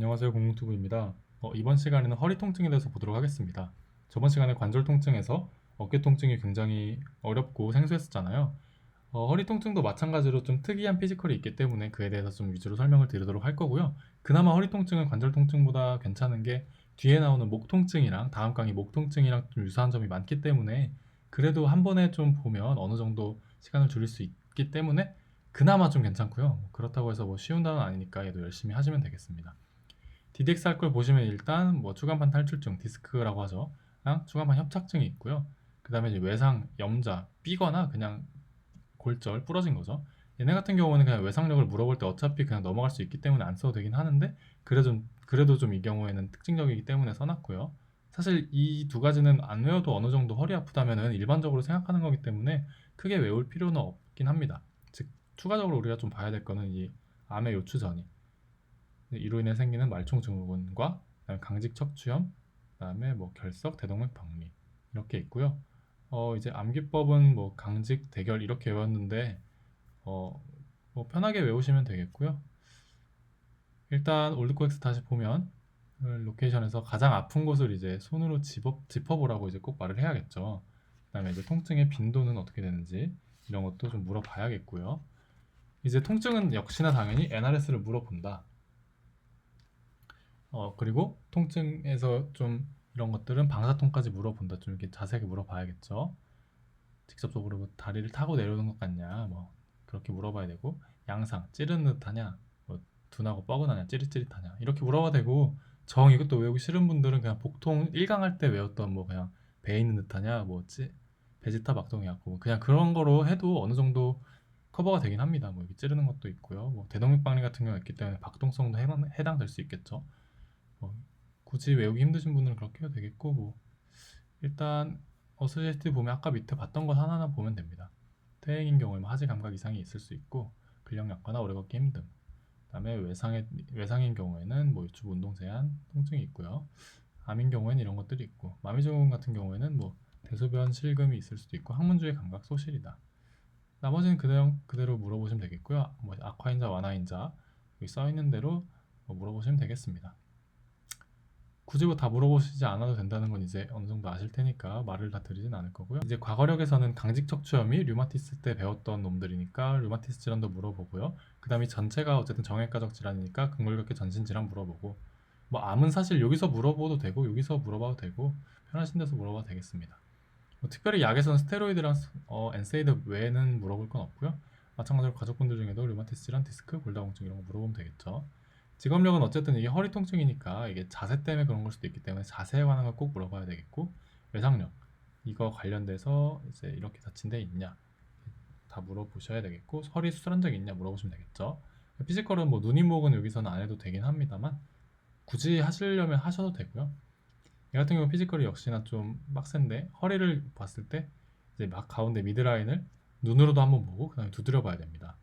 안녕하세요 공공투부입니다. 어, 이번 시간에는 허리 통증에 대해서 보도록 하겠습니다. 저번 시간에 관절 통증에서 어깨 통증이 굉장히 어렵고 생소했었잖아요. 어, 허리 통증도 마찬가지로 좀 특이한 피지컬이 있기 때문에 그에 대해서 좀 위주로 설명을 드리도록 할 거고요. 그나마 허리 통증은 관절 통증보다 괜찮은 게 뒤에 나오는 목 통증이랑 다음 강의 목 통증이랑 좀 유사한 점이 많기 때문에 그래도 한 번에 좀 보면 어느 정도 시간을 줄일 수 있기 때문에 그나마 좀 괜찮고요. 뭐 그렇다고 해서 뭐 쉬운 단어는 아니니까 얘도 열심히 하시면 되겠습니다. DDX 할 걸 보시면 일단 뭐 추간판 탈출증 디스크라고 하죠. 랑 추간판 협착증이 있고요. 그 다음에 외상, 염자, 삐거나 그냥 골절 부러진 거죠. 얘네 같은 경우는 그냥 외상력을 물어볼 때 어차피 그냥 넘어갈 수 있기 때문에 안 써도 되긴 하는데 그래도 좀 그래도 좀 이 경우에는 특징적이기 때문에 써놨고요. 사실 이 두 가지는 안 외워도 어느 정도 허리 아프다면은 일반적으로 생각하는 거기 때문에 크게 외울 필요는 없긴 합니다. 즉 추가적으로 우리가 좀 봐야 될 거는 이 암의 요추 전이 이로 인해 생기는 말총 증후군과 강직 척추염, 그다음에 뭐 결석, 대동맥 박리 이렇게 있고요. 어 이제 암기법은 뭐 강직, 대결 이렇게 외웠는데 어 뭐 편하게 외우시면 되겠고요. 일단 올드코엑스 다시 보면 로케이션에서 가장 아픈 곳을 이제 손으로 집어, 짚어보라고 이제 꼭 말을 해야겠죠. 그다음에 이제 통증의 빈도는 어떻게 되는지 이런 것도 좀 물어봐야겠고요. 이제 통증은 역시나 당연히 NRS를 물어본다. 어, 그리고 통증에서 좀 이런 것들은 방사통까지 물어본다. 좀 이렇게 자세하게 물어봐야겠죠. 직접적으로 뭐 다리를 타고 내려오는 것 같냐, 뭐 그렇게 물어봐야 되고 양상 찌르는 듯하냐, 뭐 둔하고 뻐근하냐, 찌릿찌릿하냐 이렇게 물어봐야 되고 정 이것도 외우기 싫은 분들은 그냥 복통 1강 할 때 외웠던 뭐 그냥 배 있는 듯하냐, 뭐 찌, 베지타 막동이었고 그냥 그런 거로 해도 어느 정도 커버가 되긴 합니다. 뭐 여기 찌르는 것도 있고요. 뭐 대동맥 박리 같은 경우가 있기 때문에 박동성도 해당, 해당될 수 있겠죠. 뭐 굳이 외우기 힘드신 분들은 그렇게 해도 되겠고 뭐 일단 어스제티 보면 아까 밑에 봤던 것 하나하나 보면 됩니다. 퇴행인 경우에 뭐 하지 감각 이상이 있을 수 있고 근력 약화나 오래 걷기 힘듦. 그다음에 외상의 외상인 경우에는 뭐 유튜브 운동 제한, 통증이 있고요. 암인 경우에는 이런 것들이 있고 마미증후군 같은 경우에는 뭐 대소변 실금이 있을 수도 있고 항문주의 감각 소실이다. 나머지는 그대로, 그대로 물어보시면 되겠고요. 뭐 악화인자, 완화인자 여기 써 있는 대로 뭐 물어보시면 되겠습니다. 굳이 뭐 다 물어보시지 않아도 된다는 건 이제 어느 정도 아실 테니까 말을 다 드리진 않을 거고요. 이제 과거력에서는 강직 척추염이 류마티스 때 배웠던 놈들이니까 류마티스 질환도 물어보고요. 그다음에 전체가 어쨌든 정외과적 질환이니까 극물격계 전신 질환 물어보고 뭐 암은 사실 여기서 물어봐도 되고 여기서 물어봐도 되고 편하신 데서 물어봐도 되겠습니다. 뭐 특별히 약에서는 스테로이드랑 어, 엔세이드 외에는 물어볼 건 없고요. 마찬가지로 가족분들 중에도 류마티스 질환, 디스크, 골다공증 이런 거 물어보면 되겠죠. 직업력은 어쨌든 이게 허리 통증이니까 이게 자세 때문에 그런 걸 수도 있기 때문에 자세에 관한 걸 꼭 물어봐야 되겠고 외상력 이거 관련돼서 이제 이렇게 다친 데 있냐 다 물어보셔야 되겠고 허리 수술한 적 있냐 물어보시면 되겠죠. 피지컬은 뭐 눈이 목은 여기서는 안 해도 되긴 합니다만 굳이 하시려면 하셔도 되고요. 이 같은 경우 피지컬이 역시나 좀 빡센데 허리를 봤을 때 이제 막 가운데 미드라인을 눈으로도 한번 보고 그다음에 두드려 봐야 됩니다.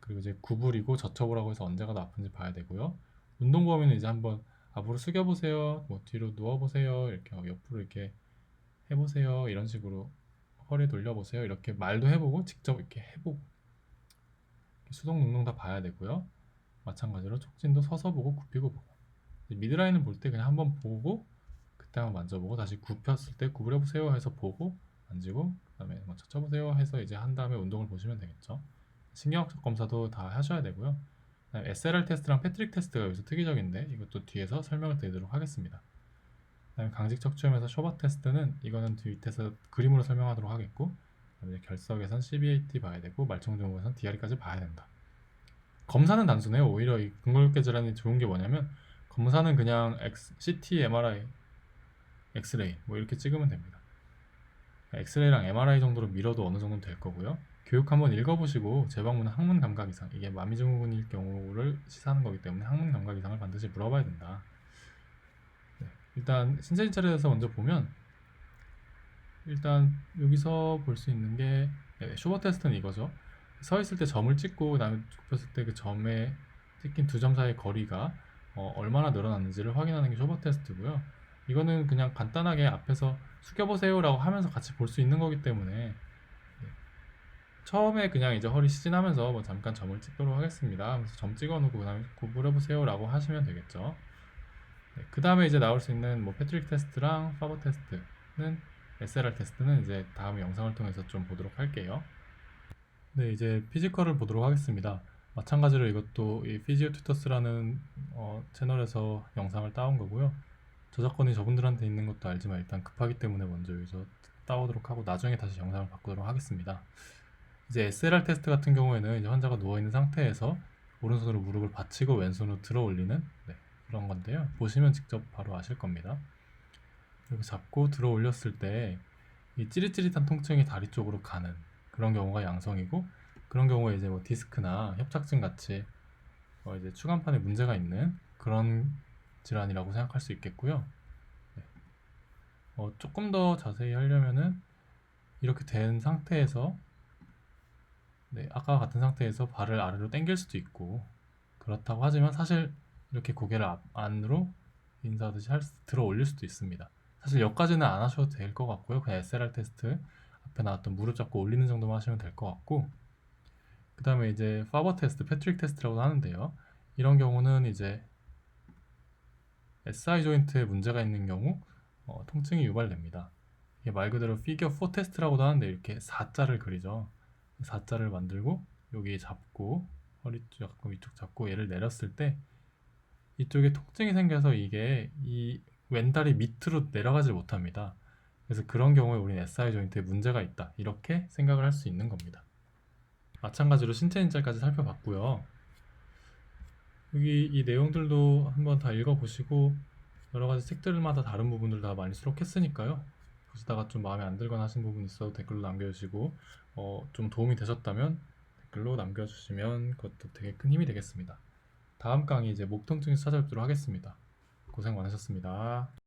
그리고 이제 구부리고 젖혀보라고 해서 언제가 더 아픈지 봐야 되고요. 운동 범위는 이제 한번 앞으로 숙여 보세요. 뭐 뒤로 누워 보세요. 이렇게 옆으로 이렇게 해 보세요. 이런 식으로 허리 돌려 보세요. 이렇게 말도 해보고 직접 이렇게 해보고 수동 능동 다 봐야 되고요. 마찬가지로 촉진도 서서 보고 굽히고 보고 미드라인을 볼때 그냥 한번 보고 그때 한번 만져보고 다시 굽혔을 때 구부려 보세요 해서 보고 만지고 그 다음에 뭐 젖혀보세요 해서 이제 한 다음에 운동을 보시면 되겠죠. 신경학적 검사도 다 하셔야 되고요. SLR 테스트랑 패트릭 테스트가 여기서 특이적인데 이것도 뒤에서 설명을 드리도록 하겠습니다. 강직 척추염에서 쇼바 테스트는 이거는 뒤에서 그림으로 설명하도록 하겠고 결석에선 CBAT 봐야 되고 말총증후에선 DRE까지 봐야 된다. 검사는 단순해요. 오히려 이 근골격계 질환이 좋은 게 뭐냐면 검사는 그냥 X, CT, MRI, 엑스레이 뭐 이렇게 찍으면 됩니다. 엑스레이랑 MRI 정도로 밀어도 어느 정도는 될 거고요. 교육 한번 읽어보시고 재방문은 항문 감각 이상 이게 마미증후군일 경우를 시사하는 거기 때문에 항문 감각 이상을 반드시 물어봐야 된다. 네, 일단 신체 진찰에 대해서 먼저 보면 일단 여기서 볼 수 있는 게 네, 쇼버 테스트는 이거죠. 서 있을 때 점을 찍고 그다음에 굽혔을 때 그 점에 찍힌 두 점 사이의 거리가 어, 얼마나 늘어났는지를 확인하는 게 쇼버 테스트고요. 이거는 그냥 간단하게 앞에서 숙여보세요라고 하면서 같이 볼 수 있는 거기 때문에 처음에 그냥 이제 허리 시진하면서 뭐 잠깐 점을 찍도록 하겠습니다. 그래서 점 찍어놓고 그 다음에 구분해 보세요라고 하시면 되겠죠. 네, 그 다음에 이제 나올 수 있는 뭐 패트릭 테스트랑 파버 테스트는 SLR 테스트는 이제 다음 영상을 통해서 좀 보도록 할게요. 네, 이제 피지컬을 보도록 하겠습니다. 마찬가지로 이것도 이 피지오 튜터스라는 어, 채널에서 영상을 따온 거고요. 저작권이 저분들한테 있는 것도 알지만 일단 급하기 때문에 먼저 여기서 따오도록 하고 나중에 다시 영상을 바꾸도록 하겠습니다. 이제 SLR 테스트 같은 경우에는 이제 환자가 누워 있는 상태에서 오른손으로 무릎을 받치고 왼손으로 들어 올리는 네, 그런 건데요. 보시면 직접 바로 아실 겁니다. 이렇게 잡고 들어 올렸을 때 이 찌릿찌릿한 통증이 다리 쪽으로 가는 그런 경우가 양성이고 그런 경우에 이제 뭐 디스크나 협착증 같이 어 이제 추간판에 문제가 있는 그런 질환이라고 생각할 수 있겠고요. 네. 어, 조금 더 자세히 하려면은 이렇게 된 상태에서 네, 아까 같은 상태에서 발을 아래로 당길 수도 있고 그렇다고 하지만 사실 이렇게 고개를 앞, 안으로 인사하듯이 할 수- 들어 올릴 수도 있습니다. 사실 여기까지는 안 하셔도 될 것 같고요. 그냥 SLR 테스트 앞에 나왔던 무릎 잡고 올리는 정도만 하시면 될 것 같고 그 다음에 이제 파버 테스트, 패트릭 테스트라고 하는데요. 이런 경우는 이제 SI 조인트에 문제가 있는 경우 어, 통증이 유발됩니다. 이게 말 그대로 피겨 4 테스트라고도 하는데 이렇게 4자를 그리죠. 4자를 만들고 여기 잡고 허리 쪽 잡고 위쪽 잡고 얘를 내렸을 때 이쪽에 통증이 생겨서 이게 이 왼다리 밑으로 내려가지 못합니다. 그래서 그런 경우에 우리는 SI 조인트에 문제가 있다. 이렇게 생각을 할 수 있는 겁니다. 마찬가지로 신체 인자까지 살펴봤고요. 여기 이 내용들도 한번 다 읽어보시고 여러 가지 책들마다 다른 부분들 다 많이 수록했으니까요. 보시다가 좀 마음에 안 들거나 하신 부분 있어도 댓글로 남겨주시고 어, 좀 도움이 되셨다면 댓글로 남겨주시면 그것도 되게 큰 힘이 되겠습니다. 다음 강의 이제 목 통증에서 찾아뵙도록 하겠습니다. 고생 많으셨습니다.